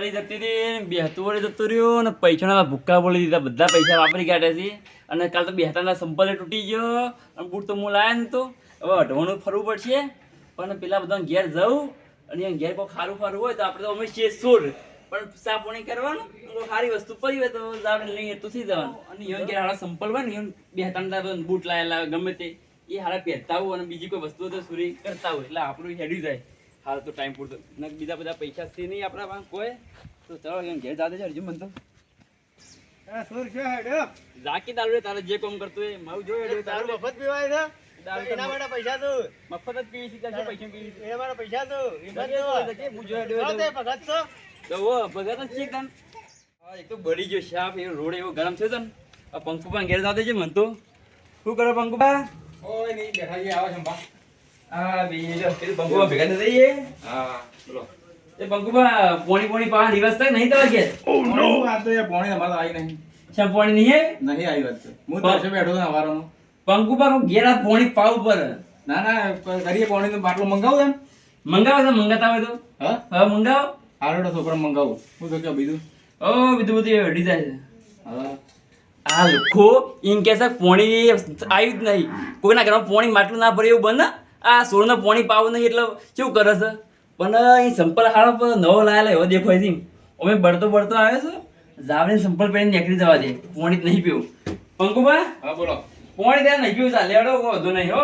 વાળી જતી હતી બેહતું વળી જતું રહ્યું અને પૈસાના ભૂક્કા બોલી દીધા. બધા પૈસા વાપરી કાઢ્યા છે. અને કાલ તો બેહતાના સંપલે તૂટી ગયો. અને બૂટ તો હું લાયા ને તો. હવે અઢવાનું ફરવું પડશે. પણ પેલા બધા ઘેર જવું અને ઘેર કોઈ ખારું ફારું હોય તો આપણે તો અમે છીએ સોર. પણ સાપોણી કરવાનું? સારી વસ્તુ પડી હોય તો આપણે લઈને એટલું થઈ જવાનું? અને અહીંયા ઘેર હારા સંપલ હોય ને અહીંયા બેહતાના બૂટ લાયેલા ગમે તે. એ હારા પહેરતા હોય અને બીજી કોઈ વસ્તુ તો સુરી કરતા હોય. એટલે આપણું હેડી જાય. હાલ તો ટાઈમ પૂરતો. ને બીજા બધા પૈસા છે નહીં આપણા પાસે? કોઈ? તો ચલો ઘેર જાતે હજુ મને તો આ સુર છે હેડો? જાકી દારૂ રે તારે જે કામ કરતું હોય મારું જોયું તારું મફત પીવાય છે? એના માટે પૈસા તો. મફત જ પીવી છે પૈસા પીવી એના માટે પૈસા તો. હું તે ભગત છો? તો તો ભગત જ છે તન. એક તો બળી ગયો શાપ એ રોડ એવો ગરમ થયો તન. આ પંકુબા ઘેર જાતે છે મન તો શું કરો પંકુબા ઓય નહીં બેઠા આવો ચંપા હા બીજી પેલું ભેગા થતા જઈએ હા બોલો. એ પંકુબા પોણી પોણી પાવા દિવસ તક નહીં આ તો યાર પોણી તમારે આવી નહીં. શા પોણી નહીં નહીં આવી વાત છે હું તો બેઠો ઘેર આ પોણી પાવ ઉપર ના ના કરીએ પોણી નો બાટલો મંગાવું એમ. મંગાવો તો મંગાતા હોય તો. હા? હા મંગાવો. આરોડો છોકરો મંગાવું. હું તો બીજું? ઓ બીજું બધું હડી જાય છે. હા. આ લોકો એમ કે પોણી આવ્યું જ નહીં. કોઈના ઘરમાં પોણી માટલું ના ભરે એવું બને આ સોળને પોણી પાવું નહીં એટલે શું કરે છે? પણ એ સંપલ હાળો નવો લાયેલો એવો દેખાય છે અમે બળતો બળતો આવ્યો છે જાવને સંપલ પહેરીને નીકળી જવા દે. પોણી નહીં પીવું. પંકુબા હા બોલો. પોણી ત્યાં નહીં પીવું ચાલે. એડો વધુ નહીં હો.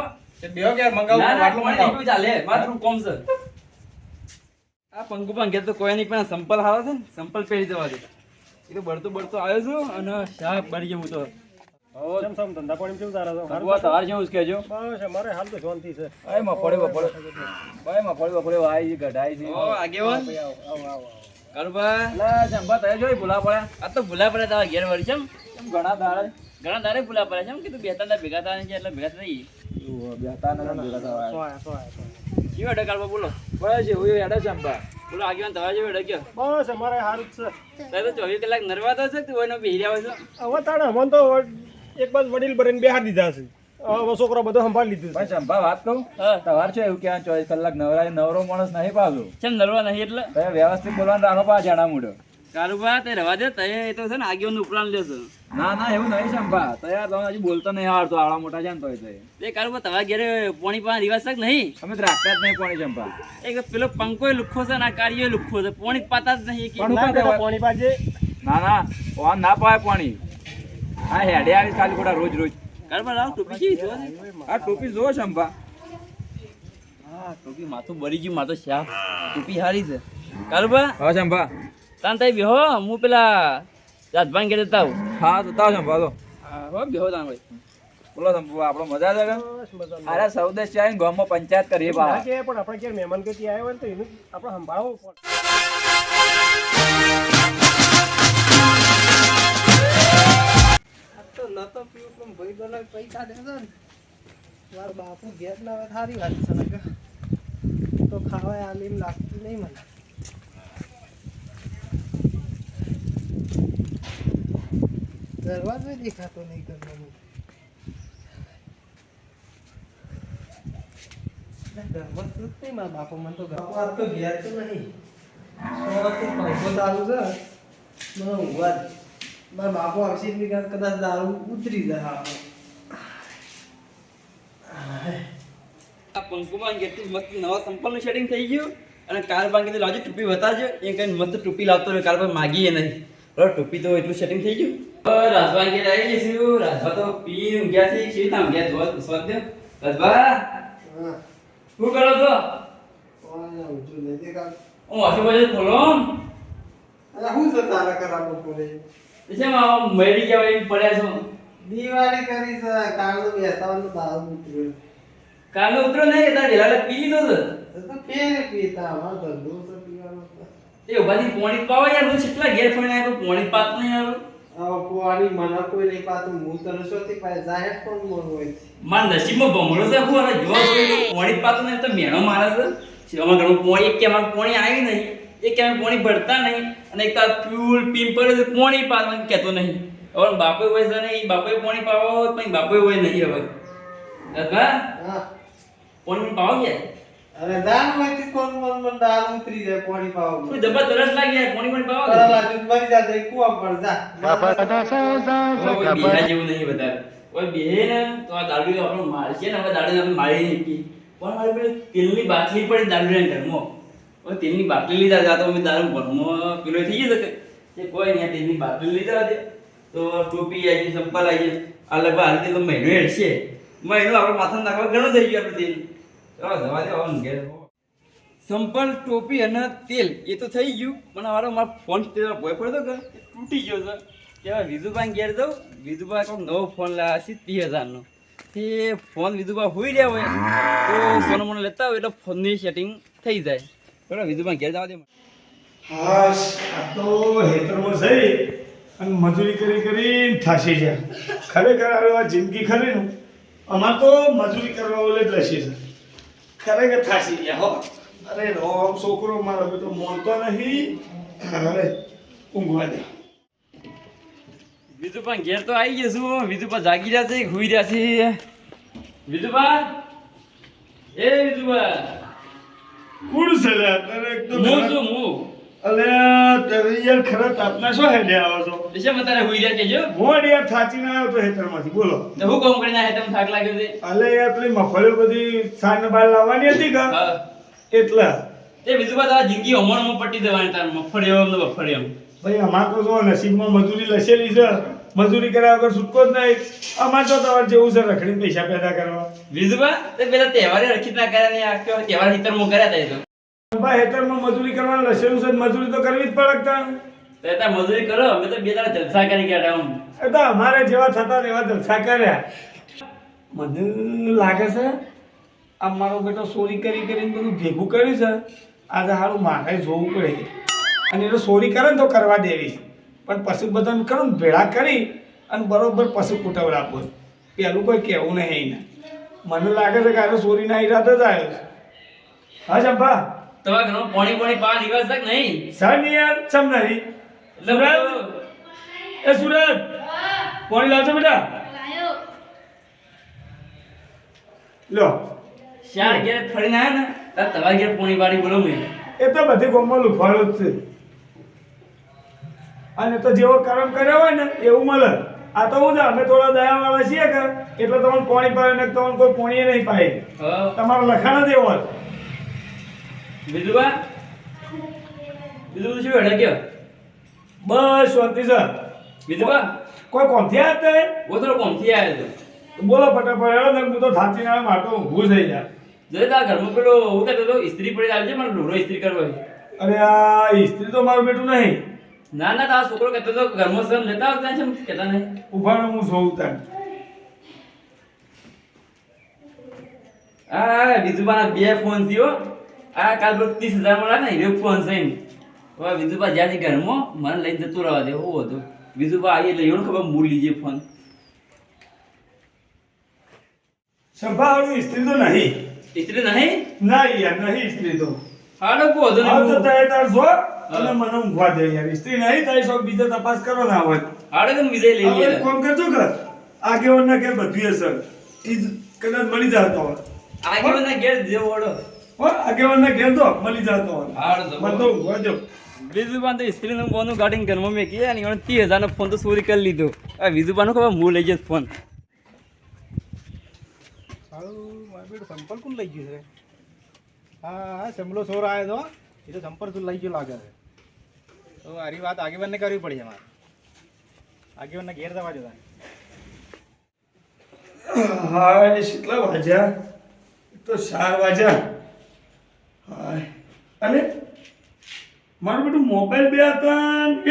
બેહો કે મંગાવું ના ના બાટલો પોણી નહીં પીવું ચાલે. મારું કોમ છે. આ પંકુબા ઘેર તો કોઈ નહીં પણ સંપલ હારો છે ને સંપલ પહેરી જવા દે. એ તો બળતો બળતો આવ્યો છું અને શાક બળી ગયું હું તો. કેમ સમ ધંધા પાણી કેવું તારા તો? ભગવા તમારે જેવું જ બસ અમારે હાલ તો શાંતિ છે. બફળી ભાઈ મફળી બફળી વાઈ છે ગઢાઈ છે ઓ આગેવાન. આવો આવો આવો લા ચંપા તય જોઈ ભૂલા પડ્યા. આ તો ભૂલા પડ્યા તારા ઘેર વળી છે કેમ ઘણા દાડે. ઘણા તારે ભૂલા પડ્યા છે એમ કીધું બે ત્રણ દાડા ભેગા થયા છે એટલે ભેગા થઈ બેતા ના ભેગા થવા સોયા સોયા સોયા. અડે કાઢવા બોલો? બસ એવું હેડે ચંપા બોલો આગેવાન તમારે જેવું અડે ગયો બસ અમારે હારું છે. તારે તો ચોવીસ કલાક નરવા તો છે તું એનો બેહી રહ્યા હોય છે હવે તાણે અમને તો એક બાદ વડીલ ભરીને બેહાર દીધા છે. હવે છોકરો બધો સંભાળી લીધું ભાઈ છે વાત કહું? તમારે છે એવું ક્યાં ચોવીસ કલાક નવરા નવરો માણસ નહીં પાછું? નરવા નહીં એટલે? વ્યવસ્થિત બોલવાનું રાખો પા જાણા મૂડો. કારુબા તે રવા દે તે તો છે ને આગેવાન ઉપરાણ લેશે ના ના એવું નહીં ચંપા તો યાર તમે હજી બોલતો નહીં આવડતો આવડા મોટા છે ને તોય. તોય. તે તમારા ઘેરે પોણી પાસે રિવાજ છે નહીં? અમે તો રાખતા જ નહીં કોણી ચંપા એક પેલો પંકોય લુખ્ખો છે ને આ કાર્યો લુખ્ખો છે. પોણી પાતા જ નહીં પોણી પાસે. પાણી ના ના ઓન ના પાય પાણી. આ હેડે આવી ખાલી ખોટા રોજ રોજ. કારુબા લાવ ટોપી કેવી જો આ ટોપી જો ચંપા હા ટોપી માથું બળી ગયું માથું શાપ ટોપી હારી છે. કારુબા હા ચંપા તાન તઈ બેહો હું પેલા રાજભાન ઘેર જતા હા તો તાવ ચંપા તો હા બેહો તાન ભાઈ. બોલો ચંપા આપણો મજા છે કે અરે સૌદેશ છે આવીને ગામમાં પંચાયત કરીએ બા પણ આપણે ક્યારે મહેમાન ગતિ આવ્યો હોય ને તો એનું આપણે સંભાળવું નતો પીવું, પણ ભાઈ બોલો પૈસા દેતો ને. મારા બાપુ ઘેર ના આવે, સારી વાત છે, નકર. તો ખાવા આલીમ લાગતી નહીં મને. દરવાજો દેખાતો નહીં કરવાનો દરવાજો જ નહીં મારા બાપુ, મને તો બાપુ તો ઘેર તો નહીં. સવારથી પંખો ચાલુ છે. મને ઊંઘવા. મારા બાપુ આવશે એટલે કદાચ દારૂ ઉતરી જાય આપણો. આ પંકુમાં ઘેરથી મસ્ત નવા સંપલનું શેડિંગ થઈ ગયું અને કારબાન કીધું લાવજો ટૂપી બતાવજો એ કઈ મસ્ત ટૂપી લાવતો રહ્યો. કારબાન માગીએ નહીં. બરાબર ટૂપી તો એટલું સેટિંગ થઈ ગયું. હવે રાજભાઈ આવી જઈશું રાજભા તો પી ઊંઘ્યા છે. કેવી રીતના ઊંઘ્યા? જોવા સ્વાદ રાજભા શું કરો છો. હું ખોલો. અરે શું છે તારા ખરાબ બોલે? છે મળી ગયા હોય એમ પડ્યા છો? દિવાળી કરી છે કાળનું બેસવાનું દારૂ ઉતર્યું. કાલે ઉતરો નહીં એટલે તારે ઢેલાલે પી લીધો છે તો ફેર પીતા? અમારો ધંધો તો પીવાનો એ ઉભાથી પોણી પાવા યાર હું કેટલા ઘેર ફરીને આવ્યો પોણી પાત નહીં આવ્યો પોવાની મને કોઈ નહીં પાતું. હું તરસોથી પાય? જાહેર પણ મોર હોય. મારા નસીબમાં ભમરો છે હું અને જો પોણી પાતું નહીં તો મેણો મારે છે. અમાર ઘણું પોણી એક કે અમાર પોણી આવી નહીં. એક કે અમે પોણી ભરતા નહીં. અને એક તાર ફ્યુલ પીમ્પર છે પોણી પાવાનું કહેતો નહીં. હવે બાપે હોય છે ને એ બાપે પોણી પાવો હોય પણ બાપે હોય નહીં હવે. દાદા હા. પોણી પાવો કે? અરે જાનમાંથી કોણ કોણ કોણ દારૂ ઉતરી જાય પાણી પાવા કોઈ જબરદસ્ત લાગી યાર કોણી કોણી પાવા કરા લાજુ મરી જા જઈ કુવા પર જા. કોઈ બેહા જેવું નહીં વધારે. કોઈ બેહે ને તો આ દારૂ આપણો મારશે ને હવે દારૂ આપણે મારી નહીં. પણ મારે પેલી તેલની બાટલી પડી દારૂના ઘરમાં. હવે તેલની બાટલી લીધા હતા તો અમે દારૂ ઘરમાં પેલો થઈ ગયો કે એ કોઈ નહીં તેલની બાટલી લીધા હતી તો. ટોપી આવી ચંપલ આવી આ લગભગ હાલથી તો મહિનો હેડશે. મહિનો આપણે માથા નાખવા ઘણું થઈ ગયું આપણે તેલ. ચાલો, જવા દે હવે ઘેર. સંપલ ટોપી અને તેલ, એ તો થઈ ગયું. પણ મારો મારો ફોન તેલ ભોય પડતો કે તૂટી ગયો છે. કે વિધુભાઈ ઘેર જાઉં? વિધુભાઈ કોઈ નવો ફોન લાવ્યા છે ત્રીસ હજારનો તે ફોન વિધુભાઈ હોઈ રહ્યા હોય, તો સોનો મને લેતા હોય એટલે ફોનની સેટિંગ થઈ જાય. બરાબર વિધુભાઈ ઘેર જવા દે આ તો હેતરમાં જઈ અને મજૂરી કરી કરી થાશી ગયા. ખરેખર હવે આ જિંદગી ખરી ને અમાર તો મજૂરી કરવા ઓલે લસી છે ખરેખર થાશી ગયા હો. અરે રોમ છોકરો મારો બેટો મોનતો નહીં. અરે ઊંઘવા દે. વિધુપા ઘેર તો આવી ગયો છું. વિધુપા જાગી રહ્યા છે હુઈ રહ્યા છે. વિધુપા એ વિધુભાઈ. કુણ છે હું છું હું. અલે તારે યાર ખરા તાપના શું હેડે આવો છો? એટલે શેમ હુઈ રહ્યા કેજો હું યાર થાચીને આવ્યો તો હેતરમાંથી બોલો. તો હું કામ કરીને આવ્યા થાક લાગ્યો છે. અલે યાર પેલી મફળીઓ બધી સાંજ બહાર લાવવાની હતી કે? એટલે? તે વિધુભાઈ તારા જિંદગી અમણમાં પટી દેવાની તાર મફળિયો ને બફળિયો ભાઈ અમાર તો જો નસીબમાં મજૂરી લસેલી છે. મજૂરી કર્યા વગર છૂટકો જ નહીં. અમાર તો તમારે જેવું છે રખડીને પૈસા પેદા કરવા. વિધુભાઈ તે પેલા તહેવારે રખી ના કર્યા ને આખો તહેવાર હિતરમાં કર્યા તા તો. ભાઈ હેતરમાં મજૂરી કરવાનું લસેલું છે મજૂરી તો કરવી જ પડકતા તાણ. તો એ તાર મજૂરી કરો અમે તો બે દાડા જલસા કરી ગયા હતા એ તો અમારે જેવા થતા એવા જલસા કર્યા. મને લાગે છે આ મારો બેટો ચોરી કરી કરીને બધું ભેગું કર્યું છે. આજે સારું મારે જોવું પડે. અને એ ચોરી કરે ને તો કરવા દેવી પણ પશુ બધાને કરો ને ભેળા કરી અને બરોબર પશુ કુટવડાવવો પેલું કોઈ કહેવું નહીં એને. મને લાગે છે કે આજે સોરીના ઈરાદે જ આવ્યો છે. હા ચંપા? તમારા ઘરમાં પોણી પોણી પા દિવસ તક નહીં? સર યાર ચમ નહીં? સુરત? એ સુરત? પોણી લાવજો બેટા. લો. શાર ઘેર ફરીને આવ્યા ને? તમારા ઘેર પોણી પાણી બોલો મેં. એ તો બધી ગોમમાં લુફાડો જ છે. અને તો જેવો કર્મ કર્યો હોય ને એવું મળે. આ તો હું છે અમે થોડા દયાવાળા છીએ કે એટલે તમને પોણી પાડે ને તમને કોઈ પોણીએ નહીં પાય તમારું લખાણ જ એવો બીજું બા? બીજું શું હેડે કયો બસ શાંતિ સાહેબ બીજું બા? કોઈ કોમથી આવ્યા તે? હું થોડો કોમથી આવ્યો હતો બોલો ફટાફટ હેડો ને હું તો થાચીને ના માટો તો ઊભું થઈ જાય જોઈ તા ઘરમાં પેલો હું કહેતો હતો ઇસ્ત્રી પડી આવજે મને ઢોરો ઇસ્ત્રી કરવો અરે આ ઇસ્ત્રી તો મારું બેટું નહીં. ના ના તારો છોકરો કહેતો હતો ઘરમાં સમ લેતા આવતા છે કહેતા નહીં. ઉભાનો હું જોઉં તાર આ વિધુબાના બે ફોન થયો આ કાલ પર ત્રીસ હજાર મળ્યા ને એ ફોન છે હવે વિધુબા જ્યાંથી ઘરમાં મને લઈને જતું રહેવા દે એવું હતું. વિધુબા આવી એટલે એવું ખબર મૂળ લીજે ફોન સંભાળું ઇસ્ત્રી તો નહીં. ઇસ્ત્રી નહીં? ના યાર નહીં ઇસ્ત્રી તો. હાલો કો હતો હા. તો તાર જો. અને મને ઊંઘવા દે યાર સ્ત્રી નહીં થાય શોખ બીજો તપાસ કરો ના હોય હાડો તમે વિજય લઈ લે. કોમ કરજો કે આગેવાન ના કે બધું અસર ઈ કદાચ મળી જતો હોય. આગળ ના ઘેર જેવો ઓળો. હો આગેવાન ના ઘેર તો મળી જતો હોય. હાડો તો મને તો ઊંઘવા દો. વિધુબાન તો ઇસ્ત્રીનું ફોનનું ગાડીને ઘરમાં મેં કીધા ને એણે ત્રીસ હજારનો ફોન તો ચોરી કરી લીધો. આ વિજુબાનો ખબર મૂળ લઈ જશે ફોન. સંપર્ક લઈ ગયું છે? હા હા સમલો ચોર આવ્યો તો. એ તો સંપર્ક લઈ ગયો લાગે છે. તો આરી વાત આગેવાનને કરવી પડી અમારે મારે. આગેવાનને ઘેર જવા જતા હા એ કેટલા વાજ્યા તો ચાર વાજ્યા હા અને મારું બેટું મોબાઈલ બે હતા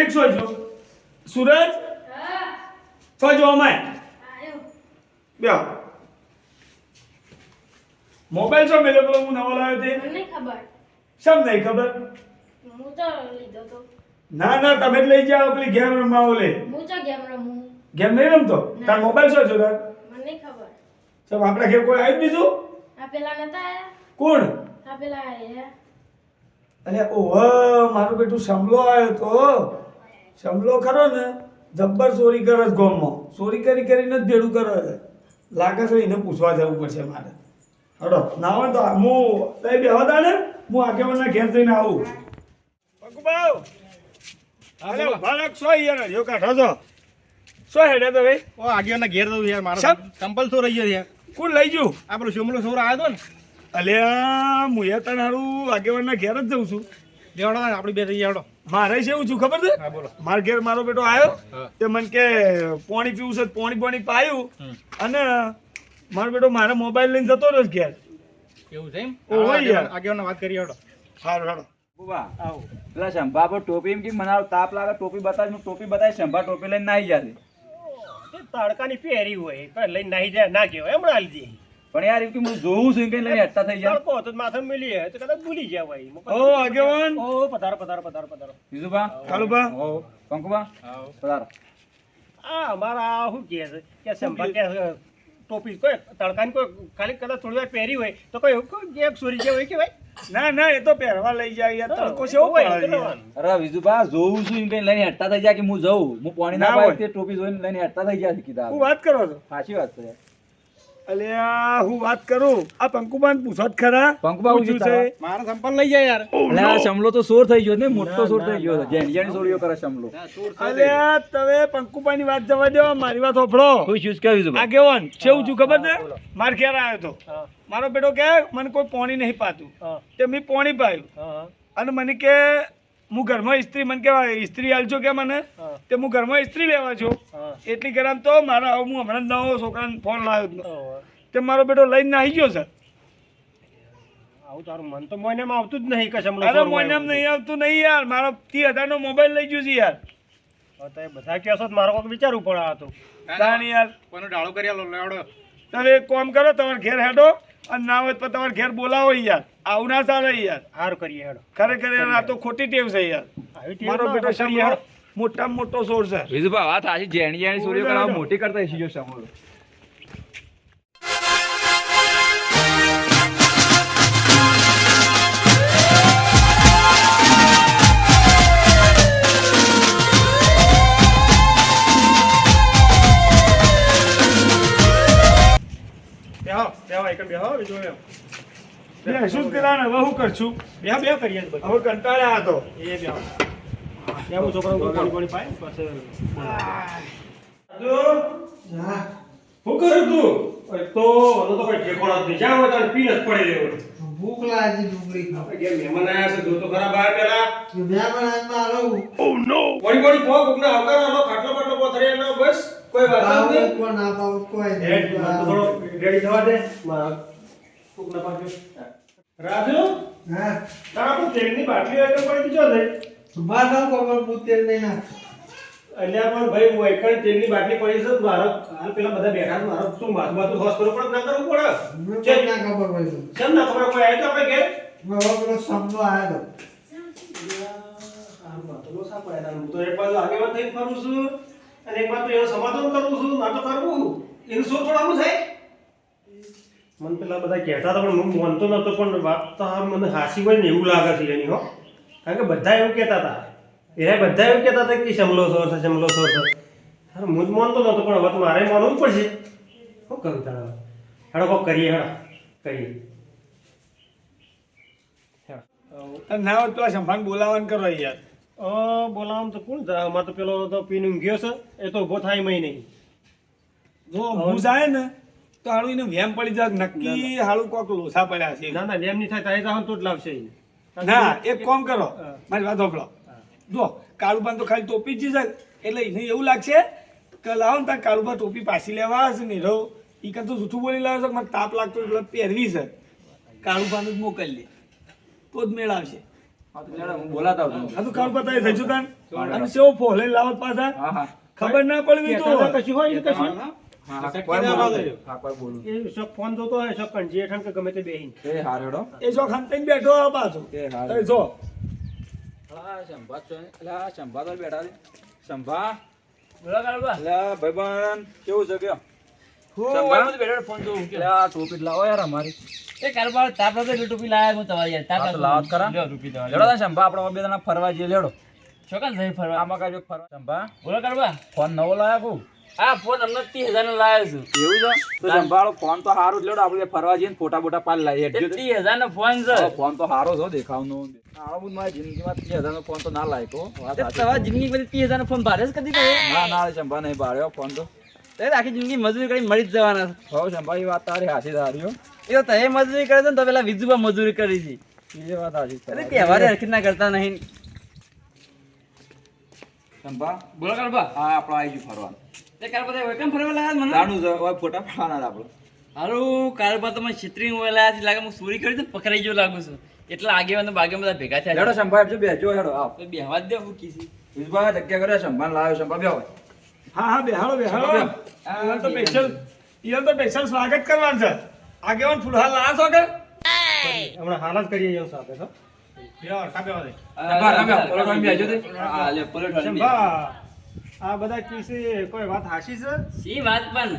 એક સો જો. સુરજ? સો જો અમાય. બે મોબાઈલ છો મેલે પેલો હું નવો લાવ્યો તે. મને ખબર. નહીં ખબર? હું તો લીધો તો. ના ના તમે જ લઈ જાઓ પેલી ગેમ રમવા ઓલે. હું તો ગેમ રમું? ગેમ નહીં રમતો? તાર મોબાઈલ શું છો તાર? મને ખબર. સબ આપણા ઘેર કોઈ આવી બીજું આ પેલા નતા આયા? કોણ? આ પેલા આયા. અરે ઓહો મારું બેટું સમલો આવ્યો તો. સમલો ખરો ને જબ્બર ચોરી કરે છે ગોમમાં. ચોરી કરી કરીને જ ભેડું કરે છે. લાગે છે એને પૂછવા જવું પડશે મારે. હડો ના હોય તો હું તઈ બેહવા દા ને હું આગેવાના ઘેર જઈને આવું. પકુબાવ અરે રાખ સો યાર જો કા છો સો હેડે તો ભાઈ? ઓ આગેવાના ઘેર દઉં યાર મારો કંપલ સો રહી ગયો યાર કોણ લઈ ગયું. આ પેલો શિમલો ચોર આવ્યો ને? અલ્યા હું એ તને હારું આગેવાનના ઘેર જ જઉં છું. લેવડો ને આપણી બે થઈ જાવડો મારે છે એવું છું ખબર છે? મારા ઘેર મારો બેટો આવ્યો તે મને કે પોણી પીવું છે પોણી પોણી પાયું. અને મારો બેટો મારા મોબાઈલ લઈને જતો રહ્યો ઘેર. એવું છે એમ? ઓ, હોય યાર. આગેવાના વાત કરી આવડો સારું સારું બુબા આવો. પેલા શંભા પર ટોપી એમ કે મને તાપ લાગે ટોપી બતાવી હું ટોપી બતાવી શંભા ટોપી લઈને નાહી જાય તડકાની પહેરી હોય પણ લઈને નાહી જાય ના કહેવાય હમણાં હાલી દે. પણ યાર એવું કે હું જોઉં છું કે લઈને હટતા થઈ જાય. તડકો તો માથે મિલી જાય તો કદાચ ભૂલી જાય ભાઈ ઓ આગેવાન! ઓ પધારો પધારો પધારો પધારો. બીજુબા? કાળુબા ઓ કંકુબા પધારો. આ અમારા શું કહે છે? કે શંભા કે ટોપી કોઈ તડકાની કોઈ ખાલી કદાચ થોડી વાર પહેરી હોય તો કોઈ કોઈ એક સોરી જે હોય કે ભાઈ? ના ના એ તો પહેરવા લઈ જાય યાર. તડકો છે હોય. અરે વિજુભા જોઉં છું એમ કઈ લઈને હટતા થઈ જાય કે હું જઉં? હું પાણી ના પાય. તે ટોપી જોઈને લઈને હટતા થઈ જાય કીધા. હું વાત કરો છો? સાચી વાત છે. અલ્યા હું વાત કરું? આ પંકુબાન પૂછત ખરા. પંકુબા હું પૂછ્યું? છે? મારો સંપલ લઈ જાય યાર. અલે આ શમલો તો સોર થઈ ગયો ને મોટો સોર થઈ ગયો છે. જેની સોરિયો કરે શમલો. અલ્યા તમે પંકુબાની વાત જવા દો મારી વાત હોભળો. કોઈ શૂઝ કેવી છે આગેવાન છેવું છું ખબર છે? માર ઘેર આવ્યો તો મારો બેટો કે મને કોઈ પોણી નહીં પાતું. તે મેં પોણી પાયું. હા, હા, અને મને કે હું ઘરમાં ઇસ્ત્રી મને કેવા ઇસ્ત્રી આલજો કે મને? તે હું ઘરમાં ઇસ્ત્રી લેવા છું. એટલી ગરમ તો મારા હું હમણાં નવો છોકરાને ફોન લાવ્યો તે મારો બેટો લઈને નાહી ગયો સર આવું તારું મન તો મોયનેમાં આવતું જ નહીં કે શમલો અરે એમ નહીં આવતું નહીં યાર. મારો ત્રીસ હજારનો મોબાઈલ લઈ ગયો છે યાર. હવે બધા કહેશો મારો કોઈક વિચારવું પડે આ તો. તાણ યાર. કોનો ડાળો કરી લેવડો. તમે એક કામ કરો તમારે ઘેર હેડો અને ના હોય તો તમારે ઘેર બોલાવો યાર. આવું ના ચાલે યાર. સારું કરીએ હેડો. ખરેખર યાર આ તો ખોટી ટેવ છે યાર. મારો બેટો શમલો મોટો સોર છે. બીજુબા વાત આજે જેણી જેણી સૂર્ય મોટી કરતા શીખ્યો શમલો બે શું હવે શું કરશું બે બે કરીએ હવે કંટાળ્યા હતો. એ પાણી પાણી પાય પછી શું કર્યું તું? તો કોઈ ઠેકોણો જ નહીં. પડી રહેવું ભૂખ લાગી ડુંગળી ખાવા. કે મહેમાન આયા છે જો તો ખરા બહાર પેલા. કે બે પણ મારો વળી વળી પો કોકને આવકાર આલો ખાટલો પથરી આલો બસ. કોઈ વાત નહીં. પણ ના પાવ કોઈ હેડ, તો થોડો રેડી થવા દે. મારા કોકના પાસે રાજુ? હા. તારા પણ તેલની બાટલી હોય તો પડી દીધો છે બાર ના ખબર હું તેલ નહીં પણ ભાઈ હું એકણ તેલની બાટલી પડી છે મારો હાલ પેલા બધા બેઠા છે મારો શું માથું માથું હોશ કરવું પડે ના કરવું પડે? પણ ના ખબર પડી કેમ ના ખબર? કોઈ આવ્યું તો આપણે કે હવે પેલો આવ્યો હું તો એક બાજુ આગેવાન થઈને ફરું છું અને એક બાજુ એનું સમાધાન કરું છું. ના તો કરવું. એનું શું થોડાનું થાય મને પેલા બધા કહેતા હતા પણ હું માનતો નતો પણ વાત તો મને હાસી હોય ને એવું લાગે છે એની હો. કારણ કે બધા એવું કહેતા હતા. એ બધા એવું કહેતા હતા કે શમલો સોર છે શમલો સોર છે. હું જ માનતો નતો પણ હવે તો મારે માનવું પડશે. શું કરું તારે હેડો કોક કરીએ હેડો. કરીએ. ના હોય તો પેલા સંભાન બોલાવાનું કરો યાર. અ બોલાવવાનું તો કોણ અમારે તો પેલો તો પીને ઊંઘ્યો છે એ તો ઊભો થાય મય નહીં. જો હું જાય ને તો હાલું એને વેમ પડી જાય નક્કી હાલું કોક લોસા પડ્યા છે. ના ના વેમ નહીં થાય તારે તો જ લાવશે. ના એક કોમ કરો. મારી વાત સાંભળો. જો કાળુબાન તો ખાલી ટોપી જ છે. એટલે એને એવું લાગશે કે લાવો ને તાર કાળુબા ટોપી પાછી લેવા હશે ને રહો. એ કાં તો જૂઠું બોલી લાવે છે મને તાપ લાગતો એટલે પહેરવી છે. કાળુબાનું જ મોકલી લે તો જ મેળ આવશે. હા હું બોલાતા આ તો કાળુબા તારે અને સેવો ફોલે લાવત પાછા. હા હા. ખબર ના પડવી તો. કશું હોય કશું? ફોન જોતો હોય શોખ કંજી હેઠળ કે ગમે તે બેહીને. એ હાર એ જો ખાનતાઈને બેઠો આ પાછો. એ હાર. જો. અલા, શંભા તો છે. અલા, તો બેઠા છે. શંભા. બોલો કાળુબા અલા, ભાઈબંધ કેવું છે કયો? હું સંભાળ. એમ જ બેઠો ફોન જોઉં કે. અલા, ટોપી લાવો યાર અમારી. એ કાળુબા તાપ લાગે ટોપી લાયા હું તમારી યાર. તાપ હા, તો લાગે. લાવો જ ખરા. લ્યો ટોપી તમારી. લેડો તાન આપણે બે જણા ફરવા જઈએ લેડો. ચોક્કસ જઈ ફરવા. આમાં કાંઈ જો ફરવા. શંભા બોલો કાળુબા ફોન નવો લાયા કુ આ ફોન અમને ત્રીસ હજાર નો લાવ્યો છું. એવું છે? તો સંભાળો ફોન તો સારો જ લેડો આપણે ફરવા જઈએ ફોટા બોટા પાડ લાવીએ ત્રીસ હજાર નો ફોન છે. ફોન તો સારો છે દેખાવનો. આવો મારી જિંદગીમાં ત્રીસ હજાર નો ફોન તો ના લાયકો વાત તે સાચી. તમારી જિંદગી બધી ત્રીસ હજાર નો ફોન ભારે જ કદી કરે ના ના શંભા નહીં બાળ્યો ફોન તો. તે આખી જિંદગી મજૂરી કરી મળી જ જવાના છે. હો એ વાત તારી હાથી ધાર્યો એ તો તમે મજૂરી કરે છે ને તો પેલા વિજુબા મજૂરી કરી છે. એ વાત હાચી અરે તહેવારે હરખી ના કરતા નહીં. શંભા બોલો કાળબા હા આપણે આવી ગયું ફરવા તે કાળ બધા વેકમ ફરવા લાયા મને? જાણું છે હવે ફોટા પાડવાના આપણે. હારું કાળબા તમે છત્રી લાયા લાગે હું ચોરી કરી તો પકડાઈ ગયો લાગુ છું. એટલે આગેવાન બાગે બધા ભેગા થયા હેડો શંભા આપજો બેજો હેડો આવ. છે બેહવા દે હું કીધી વિજુભા જગ્યા કરે શંભા લાવ્યો શંભા બેહો. હા હા બેહાડો બેહાડો. બેહો. તો સ્પેશિયલ ઈવન તો સ્પેશિયલ સ્વાગત કરવાનું છે. આગેવાન ફૂલહાર લાયા છો કે? હમણાં હાલ જ કરીએ સાથે તો બેહો, બેહો દે. પલોઠ બેહજો તે. હા લે બે. શંભા. આ બધા કિસ્સે કોઈ વાત હાશી છે? સી વાત પણ?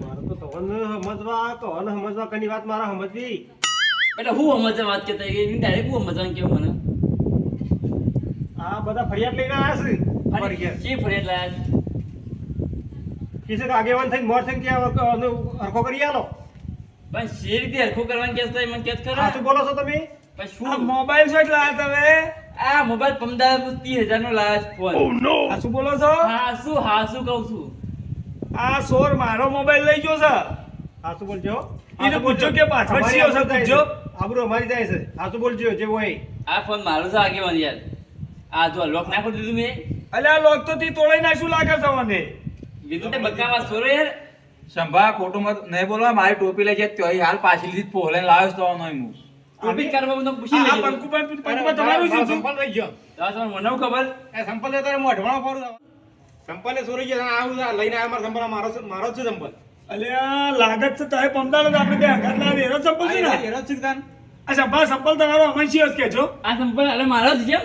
મારે તો તવન સમજવા તવન સમજવા કની વાત મારા સમજવી? એટલે હું સમજવા વાત કે એની ડાયરેક્ટ હું સમજવા કેવું મને? આ બધા ફરિયાદ લઈને આવ્યા છે? કે શી ફરિયાદ લાયા છે? કિસે કે આગેવાન થઈને મોર થઈને ત્યાં હરખો કરી આલો. પણ શી રીતે હરખું કરવાનું કેસ થાય મને કેસ ખરા? સાચું બોલો છો તમે? પણ શું? મોબાઈલ શું એટલે લાયા તમે? આ મોબાઈલ પંદર ત્રીસ હજાર નો લાયા ફોન આ શું બોલો છો? હા શું હા શું કહું છું. આ સોર મારો મોબાઈલ લઈ ગયો છે. શું બોલજો. એને પૂછજો કે પાછળ છે, આબરૂ પૂછજો. આબરૂ અમારી જાય છે. સાચું બોલજો જે હોય. આ ફોન મારો છે આગેવાન યાર. આ જો લોક નાખો દીધું મેં. અલ્યા આ લોક તો તી તોડાઈ નાખ્યું લાગે મને. બીજું તે બકાવા સોરો યાર. સંભા ખોટું મત નહીં બોલવા મારી ટોપી લઈ જાય ત્યોય હાલ પાછી લીધી પોહલે લાવ્યો તો નહીં હું ટોપી કરવા બધું પૂછી આ લેજો પંકુભાઈ પંકુભાઈ તમારું શું સંપલ રહી ગયો. દાસ મને ખબર? એ સંપલ તો તારે મોઢવાણો ફોડું સંપલે ચોરી ગયો આવું લઈને આવ્યો મારો સંપલ મારો મારો છે સંપલ. અલ્યા લાગત છે તારે પમદાડો તો આપણે બે હંગાત લાવી એનો સંપલ છે ને? એનો છે તાન. આ સંભાળ સંપલ તમારો અમનસિંહ જ જો આ સંપલ અરે મારો જ કેમ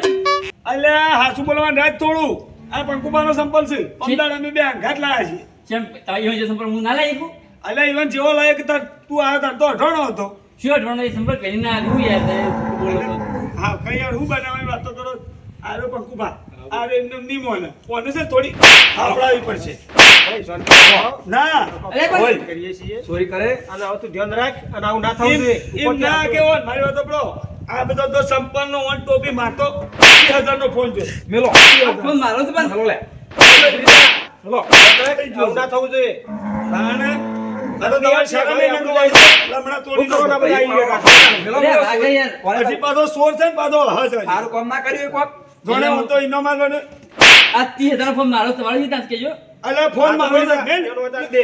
અલ્યા હાસુ બોલવા રાજ થોડું. આ પંકુબાનો સંપલ છે. પમદાડ અમે બે હંગાત લાવ્યા છીએ. કેમ તારી હોય છે સંપલ હું ના લઈ શકું? અલ્યા ઈવન જેવો લાયક કે તું આ તો અઢોણો હતો. શું અઠવાડિયું એ સંપલ પહેરી ના આવ્યું યાર બોલો હા કઈ યાર હું બનાવવાની તો કરો. આરો પંકુબા આ એમને ની મોને કોને છે થોડી આપડાવી પડશે. ના. અરે કોઈ કરીએ છીએ? સોરી કરે. અને હવે તું ધ્યાન રાખ અને આવું ના થવું જોઈએ. એમ ના કેવો મારી વાત પડો આ બધો તો સંપન્ન નો વન ટોપી મારતો. 20000 નો ફોન છે. મેલો. ફોન મારો છે પણ. લે. કઈ આવું ના થવું જોઈએ. તાણે તો કોને પછી પાછો સોર છે ને પાછો હસ. સારું કામ ના કર્યું કોક? જોડે હું તો ઈનો મારવાનો. ને. આ ત્રીસ હજાર ફોન મારો તમારો છે કેજો અલ્યા ફોન મારો દે.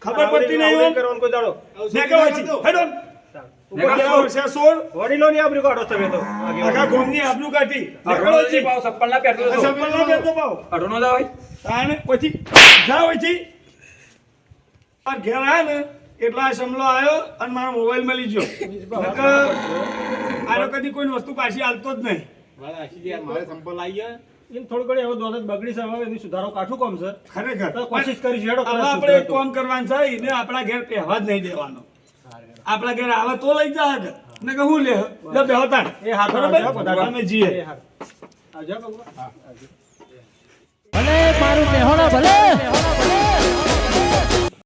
ખબર પડતી નહીં હો. કરવાનું કોઈ દાડો. મેં કેવો છે? હેડો. ઉપર જાઓ. ઘેર આવ્યા ને એટલા સમલો આવ્યો અને મારો મોબાઈલ મળી ગયો નકર આનો કદી કોઈ વસ્તુ પાછી હાલતો જ નહીં. વાત સાચી છે યાર, મારે સંપલ આવી ગયા. એમ થોડું ઘણી હવે દોલત બગડી છે હવે એની સુધારો કાઠું કામ છે. ખરેખર. કોશિશ કરીશું હેડો આપણે એક સુધરે કરવાનું છે એને આપણા ઘેર પહેવા જ નહીં દેવાનો. આપણા ઘેર આવે તો લઈ ને કે હું લે? લે બેહો એ હાથ બરોબર? અમે જઈએ. એ હાથ. આવજો ભલે મારું મેહોણા ભલે.